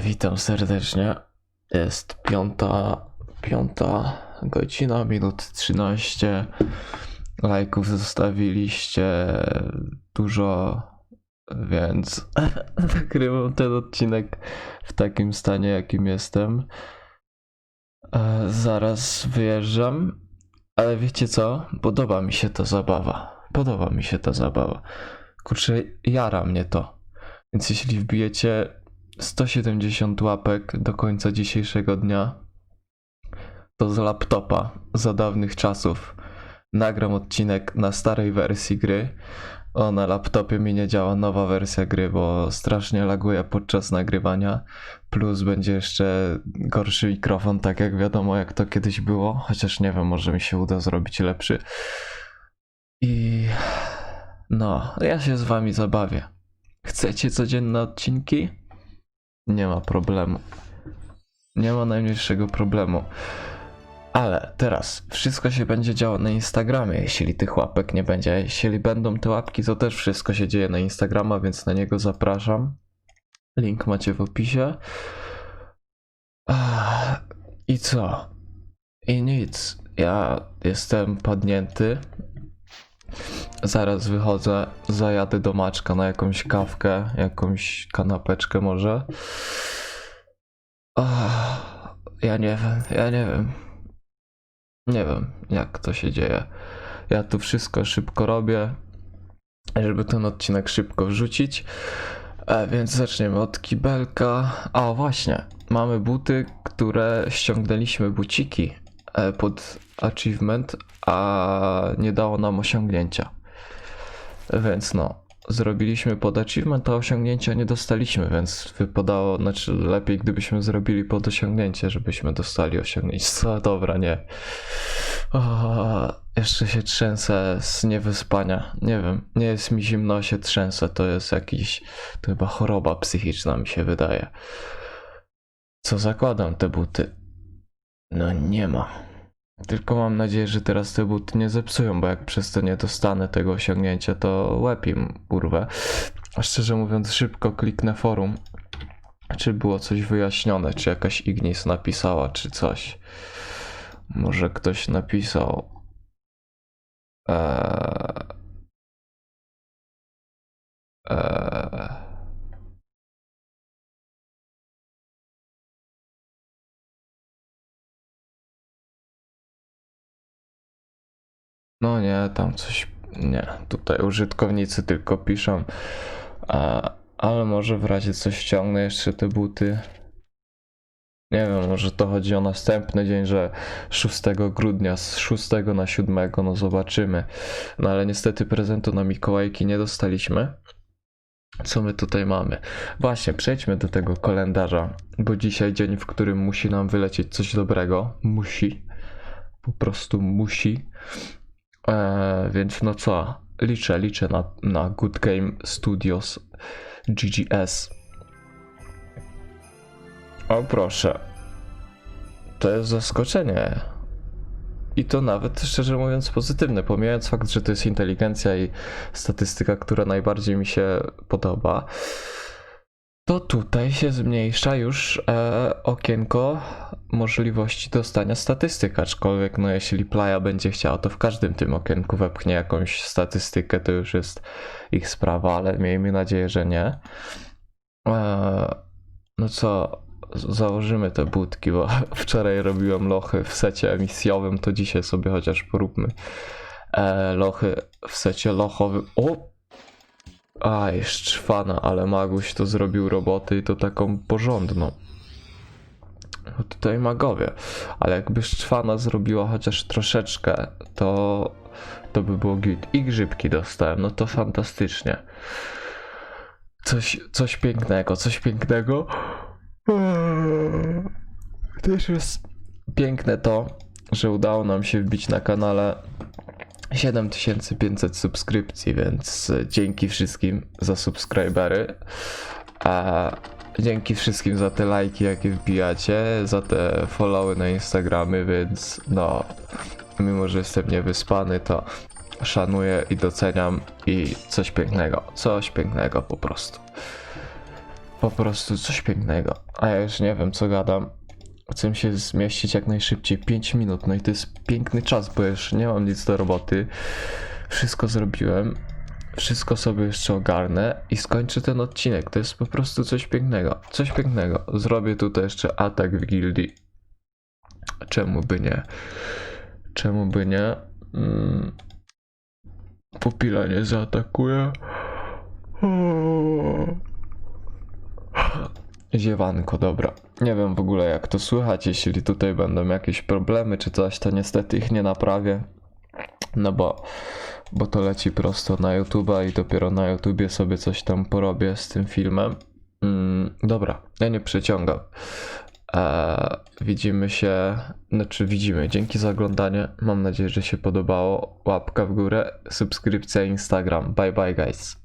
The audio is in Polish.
Witam serdecznie. Jest piąta, piąta godzina, minut 13. Lajków zostawiliście dużo, więc nagrywam ten odcinek w takim stanie, jakim jestem. E, Zaraz wyjeżdżam, ale wiecie co? Podoba mi się ta zabawa. Podoba mi się ta zabawa. Kurczę, jara mnie to. Więc jeśli wbijecie 170 łapek do końca dzisiejszego dnia, to z laptopa za dawnych czasów nagram odcinek na starej wersji gry. O, na laptopie mi nie działa nowa wersja gry, bo strasznie laguje podczas nagrywania. Plus będzie jeszcze gorszy mikrofon, tak jak wiadomo, jak to kiedyś było. Chociaż nie wiem, może mi się uda zrobić lepszy. I no, ja się z wami zabawię. Chcecie codzienne odcinki? Nie ma problemu. Nie ma najmniejszego problemu. Ale teraz wszystko się będzie działo na Instagramie, jeśli tych łapek nie będzie. Jeśli będą te łapki, to też wszystko się dzieje na Instagrama, więc na niego zapraszam. Link macie w opisie. I co? I nic. Ja jestem padnięty. Zaraz wychodzę, zajadę do Maczka na jakąś kawkę, jakąś kanapeczkę może. Ach, ja nie wiem, ja nie wiem. Nie wiem, jak to się dzieje. Ja tu wszystko szybko robię, żeby ten odcinek szybko wrzucić. E, więc zaczniemy od kibelka. A właśnie, mamy buty, które ściągnęliśmy buciki e, pod achievement, a nie dało nam osiągnięcia. Więc no, zrobiliśmy pod achievement, a osiągnięcia nie dostaliśmy, więc wypadało, znaczy lepiej gdybyśmy zrobili pod osiągnięcie, żebyśmy dostali osiągnięcie. Co, dobra, nie. O, jeszcze się trzęsę z niewyspania. Nie wiem, nie jest mi zimno, się trzęsę. To jest jakiś, to chyba choroba psychiczna mi się wydaje. Co zakładam te buty? No nie ma. Tylko mam nadzieję, że teraz te buty nie zepsują, bo jak przez to nie dostanę tego osiągnięcia, to im urwę. A szczerze mówiąc, szybko kliknę forum, czy było coś wyjaśnione, czy jakaś Ignis napisała, czy coś. Może ktoś napisał. Eee... Eee... No nie, tam coś. Nie, tutaj użytkownicy tylko piszą. A, ale może w razie coś ściągnę jeszcze te buty. Nie wiem, może to chodzi o następny dzień, że 6 grudnia z 6 na 7, no zobaczymy. No ale niestety prezentu na Mikołajki nie dostaliśmy. Co my tutaj mamy? Właśnie, przejdźmy do tego kalendarza, bo dzisiaj dzień, w którym musi nam wylecieć coś dobrego. Musi. Po prostu musi. Eee, więc no co? Liczę, liczę na, na Good Game Studios GGS. O proszę. To jest zaskoczenie. I to nawet, szczerze mówiąc, pozytywne, pomijając fakt, że to jest inteligencja i statystyka, która najbardziej mi się podoba. To tutaj się zmniejsza już e, okienko możliwości dostania statystyk, aczkolwiek no jeśli Playa będzie chciała, to w każdym tym okienku wepchnie jakąś statystykę, to już jest ich sprawa, ale miejmy nadzieję, że nie. E, no co, założymy te budki, bo wczoraj robiłem lochy w secie emisjowym, to dzisiaj sobie chociaż poróbmy e, lochy w secie lochowym. O! Aj, szczwana, ale Maguś to zrobił roboty i to taką porządną. No tutaj magowie, ale jakby Szczwana zrobiła chociaż troszeczkę, to, to by było git. I grzybki dostałem, no to fantastycznie. Coś, coś pięknego, coś pięknego. Też jest piękne to, że udało nam się wbić na kanale 7500 subskrypcji, więc dzięki wszystkim za subskrybery. A dzięki wszystkim za te lajki, jakie wbijacie, za te followy na Instagramie, więc no, mimo że jestem niewyspany, to szanuję i doceniam i coś pięknego, coś pięknego po prostu. po prostu coś pięknego. A ja już nie wiem, co gadam. Chcę się zmieścić jak najszybciej. 5 minut, no i to jest piękny czas, bo już nie mam nic do roboty. Wszystko zrobiłem. Wszystko sobie jeszcze ogarnę i skończę ten odcinek. To jest po prostu coś pięknego. Coś pięknego. Zrobię tutaj jeszcze atak w gildii. Czemu by nie? Czemu by nie? Mm. Pupila nie zaatakuje. Ziewanko, dobra. Nie wiem w ogóle jak to słychać, jeśli tutaj będą jakieś problemy czy coś, to niestety ich nie naprawię. No bo, bo to leci prosto na YouTube'a i dopiero na YouTubie sobie coś tam porobię z tym filmem. Mm, dobra, ja nie przeciągam. Eee, widzimy się, znaczy widzimy. Dzięki za oglądanie. Mam nadzieję, że się podobało. Łapka w górę, subskrypcja Instagram. Bye bye guys.